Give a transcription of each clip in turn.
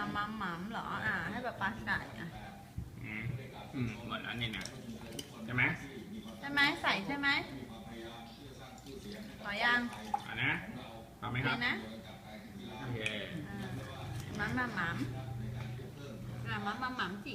มามาหมัมเหรอ อ่า ให้ป๊าป๊าใส่อะอืมอืมหมดแล้วนี่นะใช่ไหมใช่ไหมใส่ใช่ไหมขอยังเอ่านะพร้อมไหมโอคเครับนะโอเค อ่ามัมมาหมัมอ่ามัมมาหมัมสิ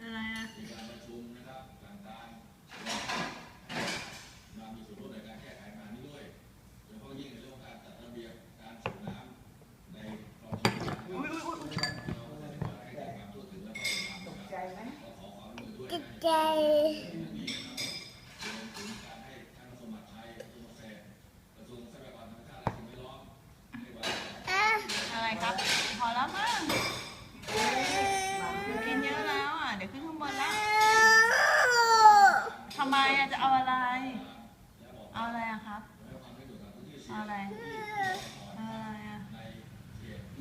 อะไรอะอุ้ยอุ้ยอุ้ย จิตใจ อะไรครับ พอแล้วมั้งกินเยอะแล้วอะ เดี๋ยวขึ้นข้างบนแล้วทำไมอะ จะเอาอะไร เอาอะไรอะครับ เอาอะไร เอาอะไรอะ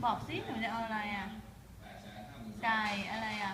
บอกสิหนูจะเอาอะไรอะไก่อะไรอะ